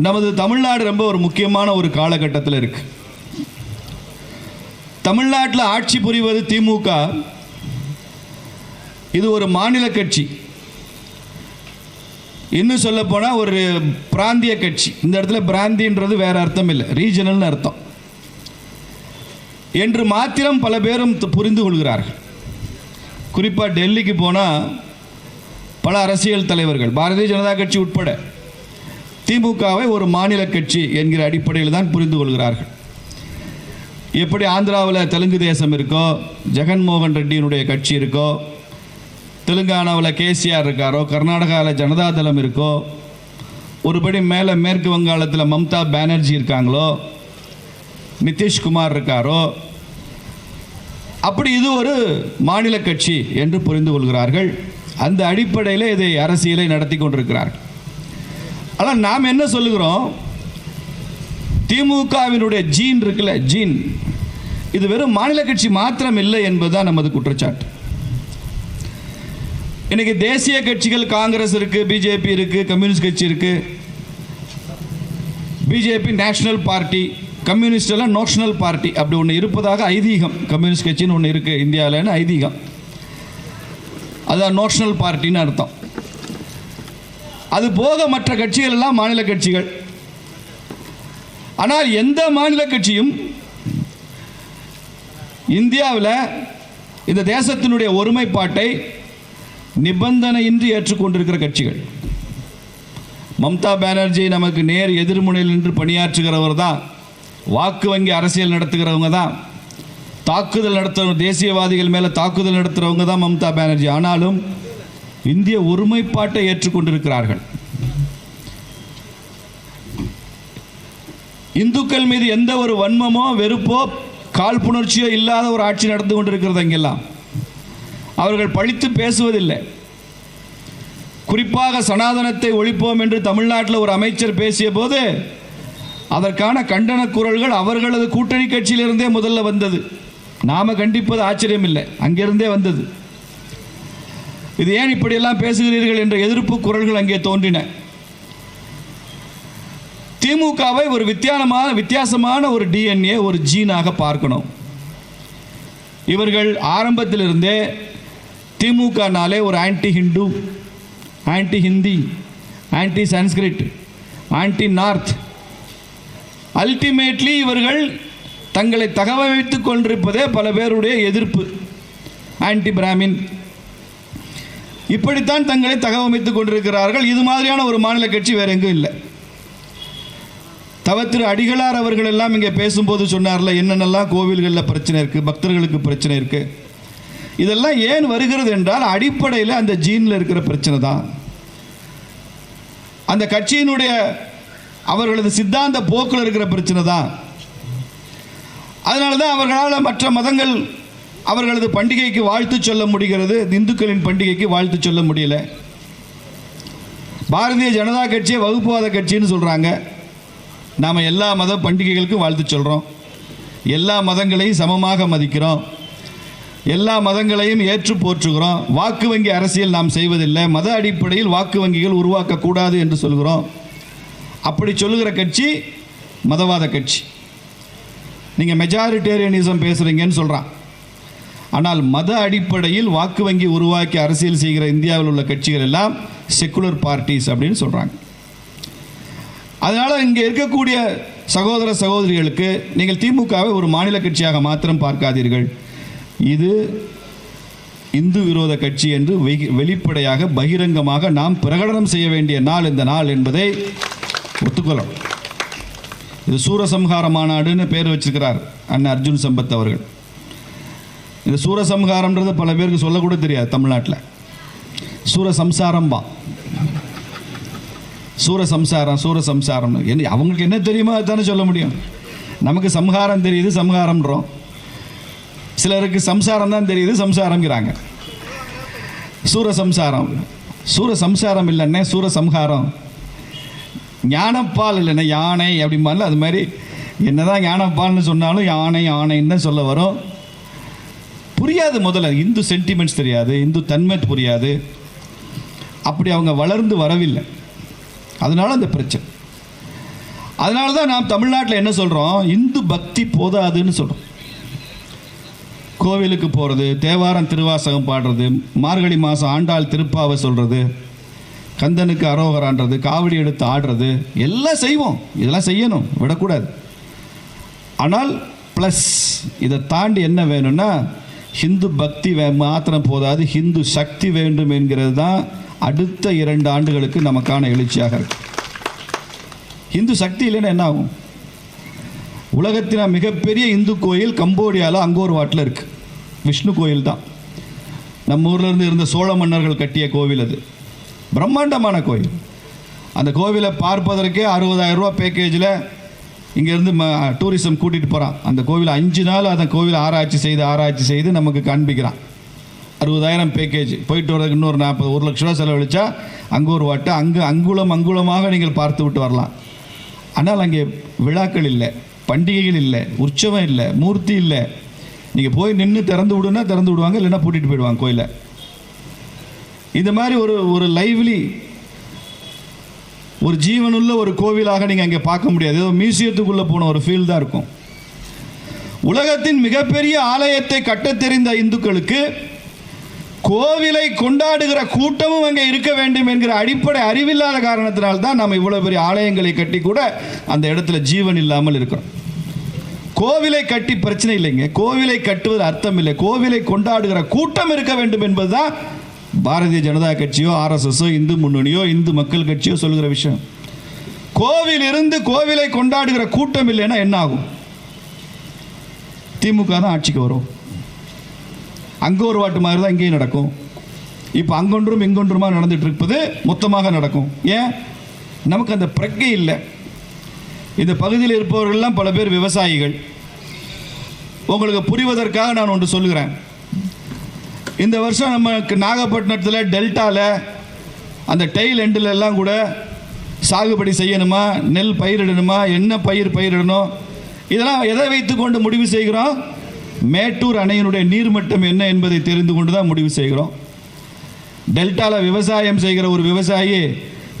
நமது தமிழ்நாடு ரொம்ப ஒரு முக்கியமான ஒரு காலகட்டத்தில் இருக்கு. தமிழ்நாட்டில் ஆட்சி புரிவது திமுக. இது ஒரு மாநில கட்சி. இன்னும் சொல்ல போனால் ஒரு பிராந்திய கட்சி. இந்த இடத்துல பிராந்தின்றது வேற அர்த்தம் இல்லை. ரீஜனல்னு அர்த்தம். என்று மாத்திரம் பல பேரும் புரிந்து கொள்கிறார்கள். குறிப்பாக டெல்லிக்கு போனால் பல அரசியல் தலைவர்கள் பாரதிய ஜனதா கட்சி உட்பட திமுகவை ஒரு மாநில கட்சி என்கிற அடிப்படையில் தான் புரிந்து கொள்கிறார்கள். எப்படி ஆந்திராவில் தெலுங்கு தேசம் இருக்கோ ஜெகன்மோகன் ரெட்டியினுடைய கட்சி இருக்கோ தெலுங்கானாவில் கேசிஆர் இருக்காரோ கர்நாடகாவில் ஜனதாதளம் இருக்கோ ஒருபடி மேலே மேற்கு வங்காளத்தில் மம்தா பானர்ஜி இருக்காங்களோ நிதிஷ்குமார் இருக்காரோ அப்படி இது ஒரு மாநில கட்சி என்று புரிந்து கொள்கிறார்கள். அந்த அடிப்படையில் இதை அரசியலை நடத்தி கொண்டிருக்கிறார்கள். ஆனால் நாம் என்ன சொல்லுகிறோம்? திமுகவினுடைய ஜீன் இருக்குல்ல ஜீன். இது வெறும் மாநில கட்சி மாத்திரம் இல்லை என்பதுதான் நமது குற்றச்சாட்டு. இன்னைக்கு தேசிய கட்சிகள் காங்கிரஸ் இருக்கு பிஜேபி இருக்கு கம்யூனிஸ்ட் கட்சி இருக்கு. பிஜேபி நேஷனல் பார்ட்டி கம்யூனிஸ்ட் எல்லாம் நோஷனல் பார்ட்டி. அப்படி ஒன்று இருப்பதாக ஐதீகம். கம்யூனிஸ்ட் கட்சின்னு ஒன்று இருக்கு இந்தியாவில்னு ஐதீகம். அதான் நோஷனல் பார்ட்டின்னு அர்த்தம். அது போக மற்ற கட்சிகள் எல்லாம் மாநில கட்சிகள். ஆனால் எந்த மாநில கட்சியும் இந்தியாவில் இந்த தேசத்தினுடைய ஒருமைப்பாட்டை நிபந்தனையின்றி ஏற்றுக்கொண்டிருக்கிற கட்சிகள். மம்தா பானர்ஜி நமக்கு நேர் எதிர்முனையில் நின்று பணியாற்றுகிறவர் தான் வாக்கு வங்கி அரசியல் நடத்துகிறவங்க தான் தாக்குதல் நடத்துகிற தேசியவாதிகள் மேலே தாக்குதல் நடத்துகிறவங்க தான் மம்தா பானர்ஜி. ஆனாலும் இந்திய ஒருமைப்பாட்டை ஏற்றுக்கொண்டிருக்கிறார்கள். இந்துக்கள் மீது எந்த ஒரு வன்மமோ வெறுப்போ காழ்ப்புணர்ச்சியோ இல்லாத ஒரு ஆட்சி நடந்து கொண்டிருக்கிறது அங்கெல்லாம். அவர்கள் பழித்து பேசுவதில்லை. குறிப்பாக சனாதனத்தை ஒழிப்போம் என்று தமிழ்நாட்டில் ஒரு அமைச்சர் பேசிய போது அதற்கான கண்டன குரல்கள் அவர்களது கூட்டணி கட்சியிலிருந்தே முதல்ல வந்தது. நாம கண்டிப்பது ஆச்சரியம் இல்லை அங்கிருந்தே வந்தது. இது ஏன் இப்படியெல்லாம் பேசுகிறீர்கள் என்ற எதிர்ப்பு குரல்கள் அங்கே தோன்றின. திமுகவை ஒரு வித்தியாசமான வித்தியாசமான ஒரு டிஎன்ஏ ஒரு ஜீனாக பார்க்கணும். இவர்கள் ஆரம்பத்திலிருந்தே திமுகனாலே ஒரு anti Hindu anti Hindi anti Sanskrit anti north ultimately இவர்கள் தங்களை தகவமைத்துக் கொண்டிருப்பதே பல பேருடைய எதிர்ப்பு. ஆன்டி பிராமின் இப்படித்தான் தங்களை தகவமைத்துக் கொண்டிருக்கிறார்கள். இது மாதிரியான ஒரு மாநில கட்சி வேற எங்கும் இல்லை. தவ திரு அடிகளார் அவர்கள் எல்லாம் இங்கே பேசும்போது சொன்னார்ல என்னென்னலாம் கோவில்களில் பிரச்சனை இருக்குது பக்தர்களுக்கு பிரச்சனை இருக்குது இதெல்லாம் ஏன் வருகிறது என்றால் அடிப்படையில் அந்த ஜீனில் இருக்கிற பிரச்சனை தான். அந்த கட்சியினுடைய அவர்களது சித்தாந்த போக்கில் இருக்கிற பிரச்சனை தான். அதனால தான் அவர்களால் மற்ற மதங்கள் அவர்களது பண்டிகைக்கு வாழ்த்து சொல்ல முடிகிறது. இந்துக்களின் பண்டிகைக்கு வாழ்த்து சொல்ல முடியல. பாரதிய ஜனதா கட்சியை வகுப்புவாத கட்சின்னு சொல்கிறாங்க நாம் எல்லா மத பண்டிகைகளுக்கும் வாழ்த்து சொல்கிறோம் எல்லா மதங்களையும் சமமாக மதிக்கிறோம். எல்லா மதங்களையும் ஏற்று போற்றுகிறோம். வாக்கு வங்கி அரசியல் நாம் செய்வதில்லை. மத அடிப்படையில் வாக்கு வங்கிகள் உருவாக்கக்கூடாது என்று சொல்கிறோம். அப்படி சொல்லுகிற கட்சி மதவாத கட்சி. நீங்கள் மெஜாரிட்டேரியனிசம் பேசுகிறீங்கன்னு சொல்கிறான் ஆனால் மத அடிப்படையில் வாக்கு வங்கி உருவாக்கி அரசியல் செய்கிற இந்தியாவில் உள்ள கட்சிகள் எல்லாம் செக்குலர் பார்ட்டிஸ் அப்படின்னு சொல்கிறாங்க அதனால் இங்கே இருக்கக்கூடிய சகோதர சகோதரிகளுக்கு நீங்கள் திமுகவை ஒரு மாநில கட்சியாக மாத்திரம் பார்க்காதீர்கள். இது இந்து விரோத கட்சி என்று வெளிப்படையாக பகிரங்கமாக நாம் பிரகடனம் செய்ய வேண்டிய நாள் இந்த நாள் என்பதை ஒத்துக்கொள்ளும் இது சூரசம்ஹார மாநாடுன்னு பேர் வச்சிருக்கிறார் அண்ணன் அர்ஜுன் சம்பத் அவர்கள். இந்த சூரசம்ஹாரம்ன்றது பல பேருக்கு சொல்லக்கூட தெரியாது தமிழ்நாட்டில். சூரசம்சாரம்பா. சூரசம்சாரம் சூரசம்சாரம் என்ன அவங்களுக்கு என்ன தெரியுமோ அதுதானே சொல்ல முடியும். நமக்கு சம்ஹாரம் தெரியுது சம்ஹாரம்ன்றோம். சிலருக்கு சம்சாரம் தான் தெரியுது சம்சாரங்கிறாங்க சூரசம்சாரம். சூரசம்சாரம் இல்லைன்னே சூரசம்ஹாரம். ஞானப்பால் இல்லைன்னா யானை அப்படிம்பால அது மாதிரி. என்னதான் ஞானப்பால்னு சொன்னாலும் யானை யானைன்னு தான் சொல்ல வரும். புரியாது முதல்ல. இந்து சென்டிமெண்ட்ஸ் தெரியாது இந்து தன்மை புரியாது. அப்படி அவங்க வளர்ந்து வரவில்லை. அதனால அந்த பிரச்சனை. அதனால தான் நாம் தமிழ்நாட்டில் என்ன சொல்கிறோம் இந்து பக்தி போதாதுன்னு சொல்கிறோம் கோவிலுக்கு போகிறது தேவாரம் திருவாசகம் பாடுறது மார்கழி மாதம் ஆண்டாள் திருப்பாவை சொல்கிறது கந்தனுக்கு அரோகரான்றது காவடி எடுத்து ஆடுறது எல்லாம் செய்வோம். இதெல்லாம் செய்யணும் விடக்கூடாது. ஆனால் ப்ளஸ் இதை தாண்டி என்ன வேணும்னா ஹிந்து பக்தி வே மாத்திரம் போதாது ஹிந்து சக்தி வேண்டும் என்கிறது தான் அடுத்த இரண்டு ஆண்டுகளுக்கு நமக்கான எழுச்சியாக இருக்கு. ஹிந்து சக்தி இல்லைன்னா என்ன ஆகும்? உலகத்தின் மிகப்பெரிய இந்து கோயில் கம்போடியாவில் அங்கோர்வாட்டில் இருக்கு. விஷ்ணு கோயில் தான். நம்ம ஊர்லேருந்து இருந்த சோழ மன்னர்கள் கட்டிய கோவில் அது. பிரம்மாண்டமான கோயில். அந்த கோவிலை பார்ப்பதற்கே அறுபதாயிரம் ரூபா பேக்கேஜில் இங்கேருந்து ம டூரிசம் கூட்டிகிட்டு போகிறான் அந்த கோவிலை அஞ்சு நாள் அந்த கோவில் ஆராய்ச்சி செய்து ஆராய்ச்சி செய்து நமக்கு காண்பிக்கிறான். அறுபதாயிரம் பேக்கேஜ் போயிட்டு வரதுக்கு இன்னொரு நாற்பது ஒரு லட்ச ரூபா செலவழித்தா அங்கே ஒரு வாட்டு அங்கு அங்குலம் அங்குலமாக நீங்கள் பார்த்து விட்டு வரலாம். ஆனால் அங்கே விழாக்கள் இல்லை பண்டிகைகள் இல்லை உற்சவம் இல்லை மூர்த்தி இல்லை. நீங்கள் போய் நின்று திறந்து விடுன்னா திறந்து விடுவாங்க இல்லைன்னா பூட்டிகிட்டு போயிடுவாங்க கோயிலை. இந்த மாதிரி ஒரு ஒரு லைவ்லி ஒரு ஜீவனுள்ள ஒரு கோவிலாக நீங்கள் அங்கே பார்க்க முடியாது. ஏதோ மியூசியத்துக்குள்ளே போன ஒரு ஃபீல் தான் இருக்கும். உலகத்தின் மிகப்பெரிய ஆலயத்தை கட்டத் தெரிந்த இந்துக்களுக்கு கோவிலை கொண்டாடுகிற கூட்டமும் அங்கே இருக்க வேண்டும் என்கிற அடிப்படை அறிவில்லாத காரணத்தினால்தான் நாம் இவ்வளோ பெரிய ஆலயங்களை கட்டி கூட அந்த இடத்துல ஜீவன் இல்லாமல் இருக்கிறோம். கோவிலை கட்டி பிரச்சனை இல்லைங்க. கோவிலை கட்டுவது அர்த்தம் இல்லை. கோவிலை கொண்டாடுகிற கூட்டம் இருக்க வேண்டும் என்பதுதான் பாரதிய ஜனதா கட்சியோ ஆர்எஸ்எஸ்ஸோ இந்து முன்னணியோ இந்து மக்கள் கட்சியோ சொல்கிற விஷயம். கோவில் இருந்து கோவிலை கொண்டாடுகிற கூட்டம் இல்லைன்னா என்ன ஆகும்? திமுக தான் ஆட்சிக்கு வரும். அங்கே ஒரு வாட்டு மாதிரி தான் இங்கேயும் நடக்கும். இப்போ அங்கொன்றும் இங்கொன்றுமா நடந்துட்டு இருப்பது மொத்தமாக நடக்கும். ஏன்? நமக்கு அந்த பிரக்கை இல்லை. இந்த பகுதியில் இருப்பவர்கள்லாம் பல பேர் விவசாயிகள். உங்களுக்கு புரிவதற்காக நான் ஒன்று சொல்லுகிறேன். இந்த வருஷம் நமக்கு நாகப்பட்டினத்தில் டெல்டாவில் அந்த டெய்ல் எண்டில் எல்லாம் கூட சாகுபடி செய்யணுமா? நெல் பயிரிடணுமா என்ன பயிர் பயிரிடணும் இதெல்லாம் எதை வைத்துக்கொண்டு முடிவு செய்கிறோம்? மேட்டூர் அணையினுடைய நீர்மட்டம் என்ன என்பதை தெரிந்து கொண்டு தான் முடிவு செய்கிறோம். டெல்டாவில் விவசாயம் செய்கிற ஒரு விவசாயி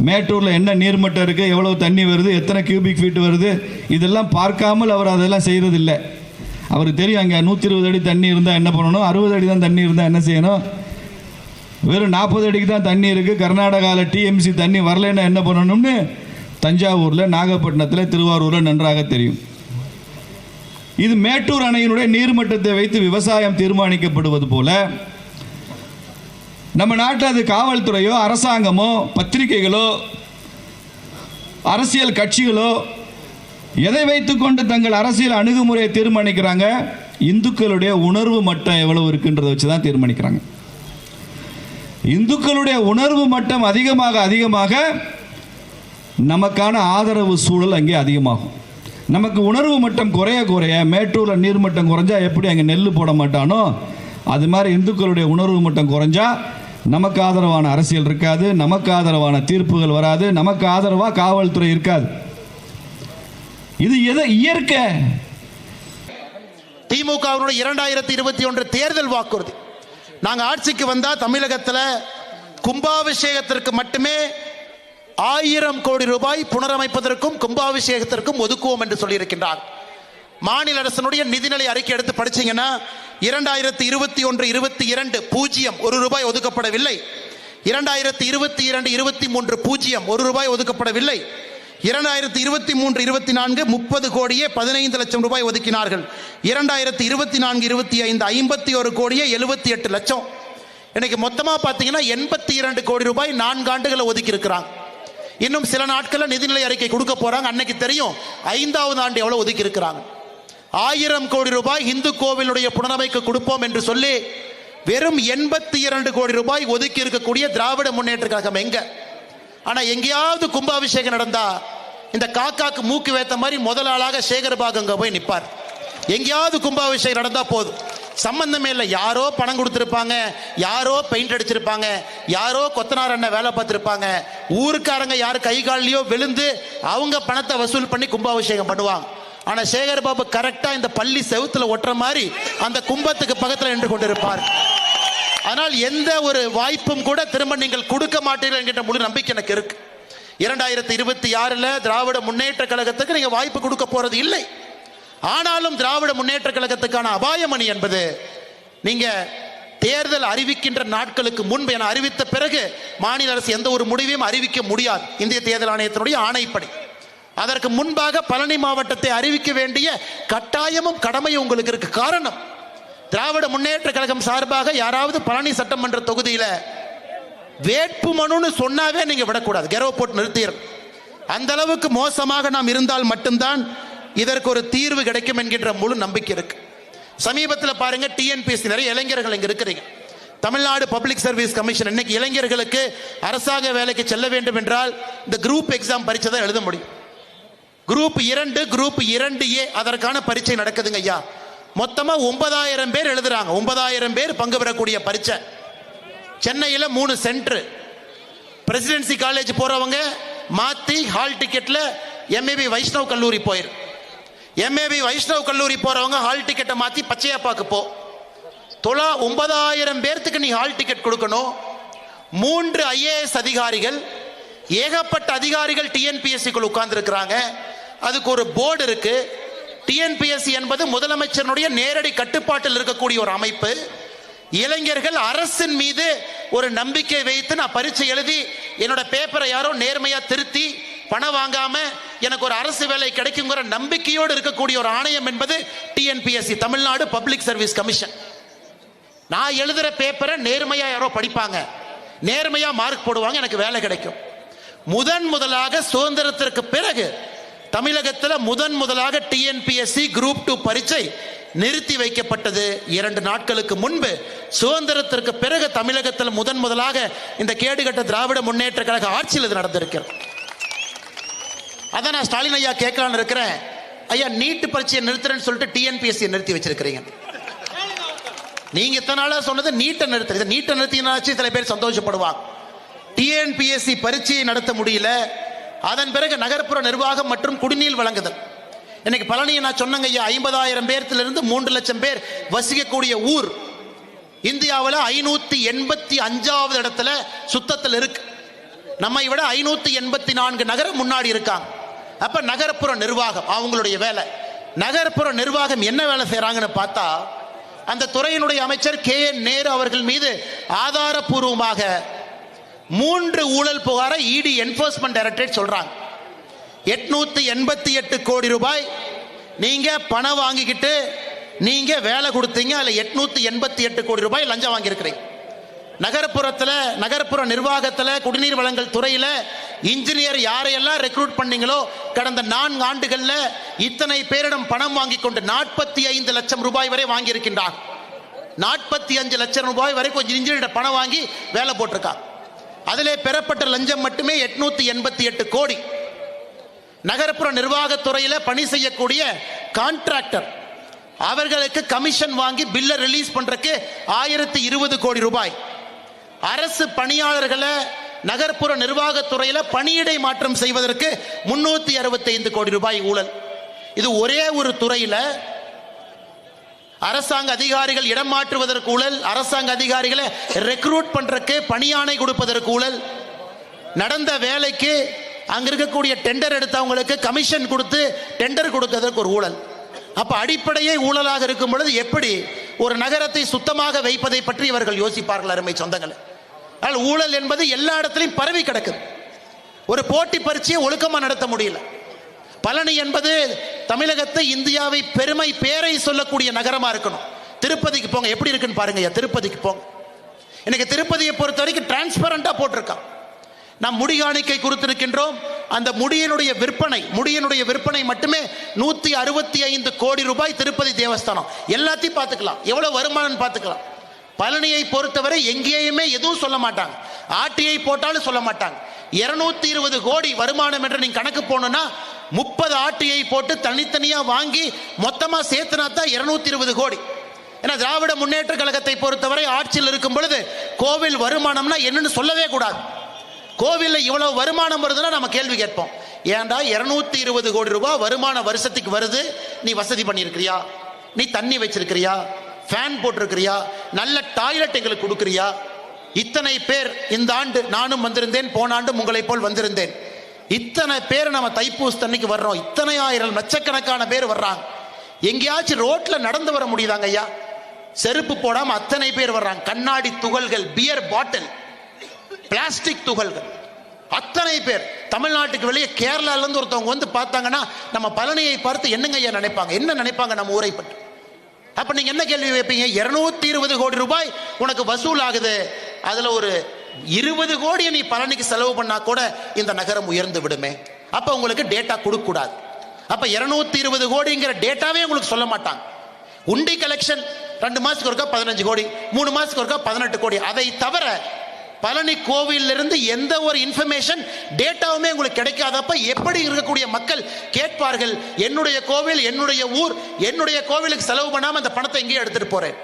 மேட்டூரில் என்ன நீர்மட்டம் இருக்குது எவ்வளோ தண்ணி வருது? எத்தனை கியூபிக் ஃபீட் வருது? இதெல்லாம் பார்க்காமல் அவர் அதெல்லாம் செய்கிறதில்லை அவருக்கு தெரியும் அங்கே நூற்றி இருபது அடி தண்ணி இருந்தால் என்ன பண்ணணும்? அறுபது அடி தான் தண்ணி இருந்தால் என்ன செய்யணும்? வெறும் நாற்பது அடிக்கு தான் தண்ணி இருக்குது கர்நாடகாவில் டிஎம்சி தண்ணி வரலைன்னா என்ன பண்ணணும்னு தஞ்சாவூரில் நாகப்பட்டினத்தில் திருவாரூரில் நன்றாக தெரியும். இது மேட்டூர் அணையினுடைய நீர்மட்டத்தை வைத்து விவசாயம் தீர்மானிக்கப்படுவது போல நம்ம நாட்டில் அது காவல்துறையோ அரசாங்கமோ பத்திரிகைகளோ அரசியல் கட்சிகளோ எதை வைத்துக்கொண்டு தங்கள் அரசியல் அணுகுமுறையை தீர்மானிக்கிறாங்க? இந்துக்களுடைய உணர்வு மட்டம் எவ்வளவு இருக்குன்றதை வச்சு தான் தீர்மானிக்கிறாங்க. இந்துக்களுடைய உணர்வு மட்டம் அதிகமாக அதிகமாக நமக்கான ஆதரவு சூழல் அங்கே அதிகமாகும். நமக்கு உணர்வு மட்டம் குறைய குறைய மேட்டூரில் நீர்மட்டம் குறைஞ்சா எப்படி அங்கே நெல் போட மாட்டானோ அது மாதிரி இந்துக்களுடைய உணர்வு மட்டம் குறைஞ்சா நமக்கு ஆதரவான அரசியல் இருக்காது நமக்கு ஆதரவான தீர்ப்புகள் வராது நமக்கு ஆதரவாக காவல்துறை இருக்காது. இது எதை இயற்கை. திமுகவினுடைய இரண்டாயிரத்தி இருபத்தி ஒன்று தேர்தல் வாக்குறுதி. நாங்கள் ஆட்சிக்கு வந்தால் தமிழகத்தில் கும்பாபிஷேகத்திற்கு மட்டுமே ஆயிரம் கோடி ரூபாய் புனரமைப்பதற்கும் கும்பாபிஷேகத்திற்கும் ஒதுக்குவோம் என்று சொல்லியிருக்கின்றார். மாநில அரசனுடைய நிதிநிலை அறிக்கை எடுத்து படிச்சீங்கன்னா இரண்டாயிரத்தி இருபத்தி ஒன்று இருபத்தி இரண்டு பூஜ்ஜியம் ஒரு ரூபாய் ஒதுக்கப்படவில்லை. இரண்டாயிரத்தி இருபத்தி இரண்டு இருபத்தி மூன்று பூஜ்ஜியம் ஒரு ரூபாய் ஒதுக்கப்படவில்லை. இரண்டாயிரத்தி இருபத்தி மூன்று இருபத்தி நான்கு முப்பது கோடியே பதினைந்து லட்சம் ரூபாய் ஒதுக்கினார்கள். இரண்டாயிரத்தி இருபத்தி நான்கு இருபத்தி ஐந்து ஐம்பத்தி ஒரு கோடியே எழுபத்தி எட்டு லட்சம். இன்னைக்கு மொத்தமாக பார்த்தீங்கன்னா எண்பத்தி இரண்டு கோடி ரூபாய் நான்கு ஆண்டுகளை ஒதுக்கி இருக்கிறாங்க இன்னும் சில நாட்களில் நிதிநிலை அறிக்கை கொடுக்க போகிறாங்க அன்னைக்கு தெரியும் ஐந்தாவது ஆண்டு எவ்வளோ ஒதுக்கி இருக்கிறாங்க ஆயிரம் கோடி ரூபாய் இந்து கோவிலுடைய புனரமைக்கு கொடுப்போம் என்று சொல்லி வெறும் எண்பத்தி இரண்டு கோடி ரூபாய் ஒதுக்கி இருக்கக்கூடிய திராவிட முன்னேற்ற கழகம் எங்கே? ஆனா எங்கேயாவது கும்பாபிஷேகம் நடந்தா இந்த காக்காக்கு மூக்கு வேத்த மாதிரி முதல் ஆளாக சேகரபாகங்க போய் நிப்பார். எங்கேயாவது கும்பாபிஷேகம் நடந்தா போதும். சம்பந்தமே இல்லை. யாரோ பணம் கொடுத்துருப்பாங்க யாரோ பெயிண்ட் அடிச்சிருப்பாங்க யாரோ கொத்தனார் அண்ணன் வேலை பார்த்துருப்பாங்க. ஊருக்காரங்க யார் கை கால்லையோ விழுந்து அவங்க பணத்தை வசூல் பண்ணி கும்பாபிஷேகம் பண்ணுவாங்க. ஆனா சேகர் பாபு கரெக்டா இந்த பள்ளி செவுத்துல ஒட்டுற மாதிரி அந்த கும்பத்துக்கு பக்கத்துல நின்று கொண்டிருப்பார். ஆனால் எந்த ஒரு வாய்ப்பும் கூட திரும்ப நீங்கள் கொடுக்க மாட்டீர்கள் என்கின்ற முழு நம்பிக்கை எனக்கு இருக்கு. இரண்டாயிரத்தி இருபத்தி ஆறில் திராவிட முன்னேற்ற கழகத்துக்கு நீங்கள் வாய்ப்பு கொடுக்க போறது இல்லை. ஆனாலும் திராவிட முன்னேற்ற கழகத்துக்கான அபாயமணி என்பது நீங்க தேர்தல் அறிவிக்கின்ற நாட்களுக்கு முன்பு என அறிவித்த பிறகு மாநில அரசு எந்த ஒரு முடிவையும் அறிவிக்க முடியாது. இந்திய தேர்தல் ஆணையத்தினுடைய ஆணைப்படி. அதற்கு முன்பாக பழனி மாவட்டத்தை அறிவிக்க வேண்டிய கட்டாயமும் கடமையும் உங்களுக்கு இருக்கு. காரணம் திராவிட முன்னேற்ற கழகம் சார்பாக யாராவது பழனி சட்டமன்ற தொகுதியில் வேட்பு மனுன்னு சொன்னாவே நீங்கள் விடக்கூடாது. கெரவ போட்டு நிறுத்திடும் அந்த அளவுக்கு மோசமாக நாம் இருந்தால் மட்டும்தான் இதற்கு ஒரு தீர்வு கிடைக்கும் என்கின்ற முழு நம்பிக்கை இருக்கு. சமீபத்தில் பாருங்க டிஎன்பிஎஸ்சி நிறைய இளைஞர்கள் இங்கே இருக்கிறீங்க. தமிழ்நாடு பப்ளிக் சர்வீஸ் கமிஷன் இன்னைக்கு இளைஞர்களுக்கு அரசாங்க வேலைக்கு செல்ல வேண்டும் என்றால் இந்த குரூப் எக்ஸாம் பரீட்சை தான் எழுத முடியும். குரூப் இரண்டு குரூப் இரண்டு ஏ அதற்கான பரீட்சை நடக்குதுங்க ஐயா. மொத்தமாக ஒன்பதாயிரம் பேர் எழுதுறாங்க. ஒன்பதாயிரம் பேர் பங்கு பெறக்கூடிய பரீட்சை. சென்னையில் மூணு சென்டர். பிரசிடென்சி காலேஜ் போகிறவங்க மாற்றி ஹால் டிக்கெட்டில் எம்ஏபி வைஷ்ணவ் கல்லூரி போயிரு. எம்ஏபி வைஷ்ணவ் கல்லூரி போகிறவங்க ஹால் டிக்கெட்டை மாற்றி பச்சையப்பாக்கு போ. தொலா ஒன்பதாயிரம் பேர்த்துக்கு நீ ஹால் டிக்கெட் கொடுக்கணும். மூன்று ஐஏஎஸ் அதிகாரிகள் ஏகப்பட்ட அதிகாரிகள் டிஎன்பிஎஸ்சிக்குள் உட்கார்ந்துருக்கிறாங்க. அதுக்கு ஒரு போர்டு இருக்குது டிஎன்பிஎஸ்சி என்பது முதலமைச்சருடைய நேரடி கட்டுப்பாட்டில் இருக்கக்கூடிய ஒரு அமைப்பு. இளைஞர்கள் அரசின் மீது ஒரு நம்பிக்கை வைத்து நான் பரீட்சை எழுதி என்னோட பேப்பரை யாரோ நேர்மையா திருத்தி பணம் வாங்காம எனக்கு ஒரு அரசு வேலை கிடைக்குங்கிற நம்பிக்கையோடு இருக்கக்கூடிய ஒரு ஆணையம் என்பது TNPSC Tamil Nadu public service commission நான் எழுதுற பேப்பரை நேர்மையா யாரோ படிப்பாங்க. நேர்மையா மார்க் போடுவாங்க எனக்கு வேலை கிடைக்கும். முதன் முதலாக சுதந்திரத்திற்கு பிறகு தமிழகத்தில் முதன் முதலாக டிஎன்பிஎஸ்சி குரூப் டூ பரீட்சை நிறுத்தி வைக்கப்பட்டது. இரண்டு நாட்களுக்கு முன்பு சுதந்திரத்திற்கு பிறகு தமிழகத்தில் முதன் முதலாக இந்த கேடுகட்ட திராவிட முன்னேற்ற கழக ஆட்சியில் இது நடந்திருக்கிறது. அதான் நான் ஸ்டாலின் ஐயா கேட்கலான்னு இருக்கிறேன். ஐயா நீட்டு பரீட்சையை நிறுத்துறேன்னு சொல்லிட்டு டிஎன்பிஎஸ்சி நிறுத்தி வச்சிருக்கிறீங்க. நீங்க இத்தனை சொன்னது நீட்டை நிறுத்துறது நீட்டை நிறுத்தினாச்சு சில பேர் சந்தோஷப்படுவாங்க. டிஎன்பிஎஸ்சி பரீட்சையை நடத்த முடியல. அதன் பிறகு நகர்ப்புற நிர்வாகம் மற்றும் குடிநீர் வழங்குதல். இன்னைக்கு பழனியை நான் சொன்னங்க ஐயா ஐம்பதாயிரம் பேர்த்திலிருந்து மூன்று லட்சம் பேர் வசிக்கக்கூடிய ஊர். இந்தியாவில் ஐநூத்தி எண்பத்தி அஞ்சாவது இடத்துல சுத்தத்தில் இருக்கு. நம்மை விட ஐநூத்தி எண்பத்தி நான்கு நகரம் முன்னாடி இருக்காங்க. அப்ப நகர்ப்புற நிர்வாகம் அவங்களுடைய வேலை. நகர்ப்புற நிர்வாகம் என்ன வேலை செய்கிறாங்கன்னு பார்த்தா அந்த துறையினுடைய அமைச்சர் கே என் நேரு அவர்கள் மீது ஆதாரபூர்வமாக மூன்று ஊழல் புகாரை இடி என்போர்ஸ்மெண்ட் டைரக்டரேட் சொல்றாங்க. எட்நூத்தி எண்பத்தி எட்டு கோடி ரூபாய் நீங்க பணம் வாங்கிக்கிட்டு நீங்க வேலை கொடுத்தீங்க அதில் எட்நூத்தி எண்பத்தி எட்டு கோடி ரூபாய் லஞ்சம் வாங்கியிருக்கிறீங்க. நகர்ப்புறத்தில் நகர்ப்புற நிர்வாகத்தில் குடிநீர் வழங்கல் துறையில் இன்ஜினியர் யாரையெல்லாம் ரெக்ரூட் பண்ணீங்களோ கடந்த நான்கு ஆண்டுகளில் இத்தனை பேரிடம் பணம் வாங்கி கொண்டு நாற்பத்தி ஐந்து லட்சம் ரூபாய் வரை வாங்கியிருக்கின்றார். நாற்பத்தி அஞ்சு லட்சம் ரூபாய் வரை கொஞ்சம் இன்ஜினியர் பணம் வாங்கி வேலை போட்டிருக்காங்க அதிலே பெறப்பட்ட லஞ்சம் மட்டுமே எட்நூத்தி எண்பத்தி எட்டு கோடி. நகர்ப்புற நிர்வாகத்துறையில் பணி செய்யக்கூடிய கான்ட்ராக்டர் அவர்களுக்கு கமிஷன் வாங்கி பில்லை ரிலீஸ் பண்றதுக்கு ஆயிரத்தி இருபது கோடி ரூபாய். அரசு பணியாளர்களை நகர்ப்புற நிர்வாகத்துறையில் பணியிடை மாற்றம் செய்வதற்கு முன்னூத்தி அறுபத்தி ஐந்து கோடி ரூபாய் ஊழல். இது ஒரே ஒரு துறையில அரசாங்க அதிகாரிகள் இடம் மாற்றுவதற்கு ஊழல் அரசாங்க அதிகாரிகளை ரெக்ரூட் பண்றதுக்கு பணியாணை கொடுப்பதற்கு ஊழல். நடந்த வேலைக்கு அங்க இருக்கக்கூடிய டெண்டர் எடுத்தவங்களுக்கு கமிஷன் கொடுத்து டெண்டர் கொடுத்ததற்கு ஒரு ஊழல். அப்ப அடிப்படையே ஊழலாக இருக்கும் பொழுது எப்படி ஒரு நகரத்தை சுத்தமாக வைப்பதை பற்றி இவர்கள் யோசிப்பார்கள் அருமை சொந்தங்கள். ஆனால் ஊழல் என்பது எல்லா இடத்துலையும் பரவி கிடக்குது. ஒரு போட்டி பரீட்சையை ஒழுக்கமா நடத்த முடியல. பழனி என்பது தமிழகத்தை இந்தியாவை பெருமை பேரை சொல்லக்கூடிய நகரமா இருக்கணும். திருப்பதிக்கு போங்க. எப்படி இருக்குன்னு பாருங்க திருப்பதிக்கு போங்க. இன்னைக்கு திருப்பதியை பொறுத்த வரைக்கும் டிரான்ஸ்பரண்டா போட்டிருக்கான். நாம் முடி காணிக்கை கொடுத்திருக்கின்றோம். அந்த முடியினுடைய விற்பனை முடியினுடைய விற்பனை மட்டுமே நூத்தி அறுபத்தி ஐந்து கோடி ரூபாய் திருப்பதி தேவஸ்தானம். எல்லாத்தையும் பார்த்துக்கலாம். எவ்வளவு வருமானம் பார்த்துக்கலாம். பழனியை பொறுத்தவரை எங்கேயுமே எதுவும் சொல்ல மாட்டாங்க. ஆட்டியை போட்டாலும் சொல்ல மாட்டாங்க. இருநூத்தி இருபது கோடி வருமானம் என்று நீங்க கணக்கு போனோம்னா முப்பது ஆட்டியை போட்டு தனித்தனியா வாங்கி மொத்தமா சேர்த்துனா தான் இருநூத்தி இருபது கோடி. ஏன்னா திராவிட முன்னேற்ற கழகத்தை பொறுத்தவரை ஆட்சியில் இருக்கும் பொழுது கோவில் வருமானம்னா என்னன்னு சொல்லவே கூடாது. கோவிலில் இவ்வளவு வருமானம் வருதுன்னா நம்ம கேள்வி கேட்போம். ஏன்டா இருநூத்தி இருபது கோடி ரூபாய் வருமான வருஷத்துக்கு வருது? நீ வசதி பண்ணியிருக்கிறியா? நீ தண்ணி வச்சிருக்கிறியா? ஃபேன் போட்டிருக்கிறியா? நல்ல டாய்லெட் எங்களுக்கு கொடுக்குறியா? இத்தனை பேர் இந்த ஆண்டு நானும் வந்திருந்தேன் போன ஆண்டும் உங்களைப் போல் வந்திருந்தேன். இத்தனை பேர் நம்ம தைப்பூசத்தன்னைக்கு வர்றோம். இத்தனை ஆயிரம் லட்சக்கணக்கான பேர் வர்றாங்க. எங்கேயாச்சும் ரோட்ல நடந்து வர முடியுதாங்க ஐயா? செருப்பு போடாம அத்தனை பேர் வர்றாங்க. கண்ணாடி துகள்கள் பியர் பாட்டில் பிளாஸ்டிக் துகள்கள். அத்தனை பேர். தமிழ்நாட்டுக்கு வெளியே கேரளால இருந்து ஒருத்தவங்க வந்து பார்த்தாங்கன்னா நம்ம பழனியை பார்த்து என்னங்க ஐயா நினைப்பாங்க? என்ன நினைப்பாங்க நம்ம ஊரை பற்றி? அப்ப நீங்க என்ன கேள்வி வைப்பீங்க? இருநூத்தி இருபது கோடி ரூபாய் உனக்கு வசூல் ஆகுது அதுல ஒரு இருபது கோடியை நீ பழனிக்கு செலவு பண்ணா கூட இந்த நகரம் உயர்ந்து விடுமே. அப்ப உங்களுக்கு டேட்டா கொடுக்க கூடாது அப்ப இருநூத்தி இருபது கோடிங்கிற டேட்டாவே உங்களுக்கு சொல்ல மாட்டாங்க. உண்டி கலெக்ஷன் ரெண்டு மாசத்துக்கு ஒருக்கா பதினஞ்சு கோடி மூணு மாசத்துக்கு ஒருக்கா பதினெட்டு கோடி. அதை தவிர பழனி கோவில்ல இருந்து எந்த ஒரு இன்ஃபர்மேஷன் டேட்டாவுமே உங்களுக்கு கிடைக்காதப்ப எப்படி இருக்கக்கூடிய மக்கள் கேட்பார்கள் என்னுடைய கோவில் என்னுடைய ஊர் என்னுடைய கோவிலுக்கு செலவு பண்ணாமல் அந்த பணத்தை எங்கேயும் எடுத்துட்டு போறேன்.